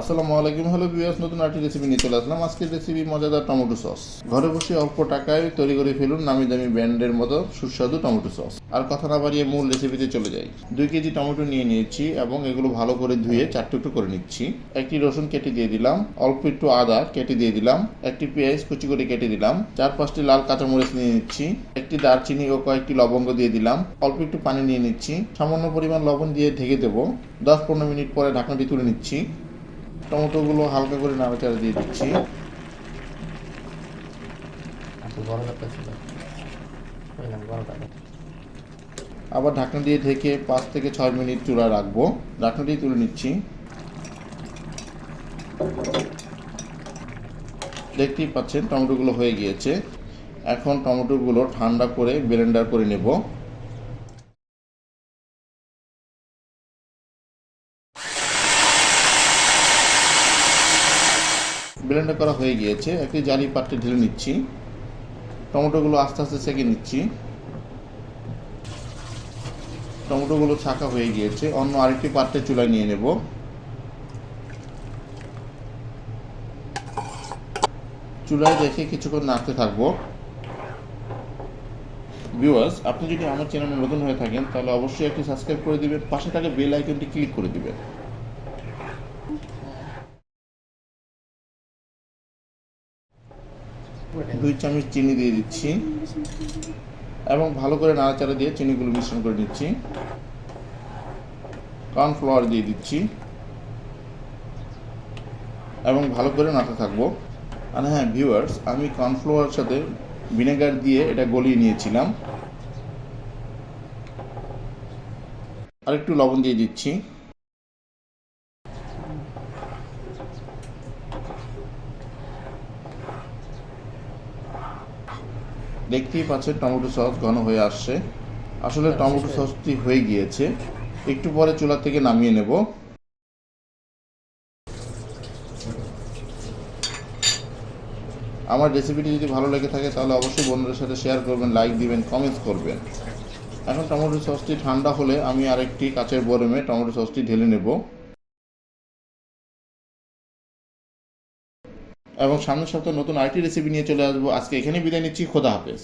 আসসালামু আলাইকুম, hello viewers, নতুন আরেকটি রেসিপি নিয়ে চলে আসলাম। আজকের রেসিপি মজাদার টমেটো সস। ঘরে বসে অল্প টাকায় তৈরি করে ফেলুন নামি দামি ব্র্যান্ডের মতো সুস্বাদু টমেটো সস। আর কথা না বাড়িয়ে মূল রেসিপিতে চলে যাই। দুই কেজি টমেটো নিয়ে নিয়েছি এবং এগুলো ভালো করে ধুয়ে চার টুকরো করে নিচ্ছি। একটি রসুন কেটে দিয়ে দিলাম, অল্প একটু আদা কেটে দিয়ে দিলাম, একটি পেঁয়াজ কুচি করে কেটে দিলাম, চার পাঁচটি লাল কাঁচামরিচ নিয়ে নিচ্ছি, একটি দারচিনি ও কয়েকটি লবঙ্গ দিয়ে দিলাম, অল্প একটু পানি নিয়ে নিচ্ছি, সামান্য পরিমাণ লবণ দিয়ে ঢেকে দেবো। দশ পনেরো মিনিট পরে ঢাকনাটি তুলে নিচ্ছি। টমেটোগুলো হালকা করে নাড়াচাড়া দিয়ে দিচ্ছি। কাপ আবার ঢাকনা দিয়ে ঢেকে পাঁচ থেকে ছয় মিনিট চুলা রাখব। ঢাকনা দিয়ে তুলে নিচ্ছি। দেখতেই পাচ্ছেন টমেটোগুলো হয়ে গিয়েছে। এখন টমেটোগুলো ঠান্ডা করে ব্লেন্ডার করে নেব। ব্লেন্ডার করা হয়ে গিয়েছে। একটি জালি পাত্রে ঢেলে নিচ্ছি। টমেটোগুলো আস্তে আস্তে সেঁকে নিচ্ছি। টমেটোগুলো ছাকা হয়ে গিয়েছে। অন্য আরেকটি পাত্রে চুলায় নিয়ে নেব। চুলায় রেখে কিছুক্ষণ নাড়তে থাকব। ভিউয়ার্স, আপনি যদি আমার চ্যানেলে নতুন হয়ে থাকেন, তাহলে অবশ্যই একটি সাবস্ক্রাইব করে দিবেন। পাশে থাকা বেল আইকনটি ক্লিক করে দিবেন। দুই চামচ চিনি দিয়ে দিচ্ছি। এবং ভালো করে নাড়াচাড়া দিয়ে চিনিগুলো মিশ্রণ করে নিচ্ছি। কর্নফ্লাওয়ার দিয়ে দিচ্ছি। এবং ভালো করে নাড়তে থাকব। আর হ্যাঁ ভিউয়ার্স, আমি কর্নফ্লাওয়ার সাথে ভিনেগার দিয়ে এটা গলিয়ে নিয়েছিলাম। আর একটু লবণ দিয়ে দিচ্ছি। দেখতেই পাচ্ছেন টমেটো সস ঘন হয়ে আসছে। আসলে টমেটো সসটি হয়ে গিয়েছে। একটু পরে চুলা থেকে নামিয়ে নেব। আমার রেসিপিটি যদি ভালো লেগে থাকে তাহলে অবশ্যই বন্ধুদের সাথে শেয়ার করবেন লাইক দিবেন কমেন্টস করবেন। এখন টমেটো সসটি ঠান্ডা হলে আমি আরেকটি কাচের বরমে টমেটো সসটি ঢেলে নেব। এবং সামনের সপ্তাহে নতুন আরেকটি রেসিপি নিয়ে চলে আসব। আজকে এখানেই বিদায় নিচ্ছি। খোদা হাফেজ।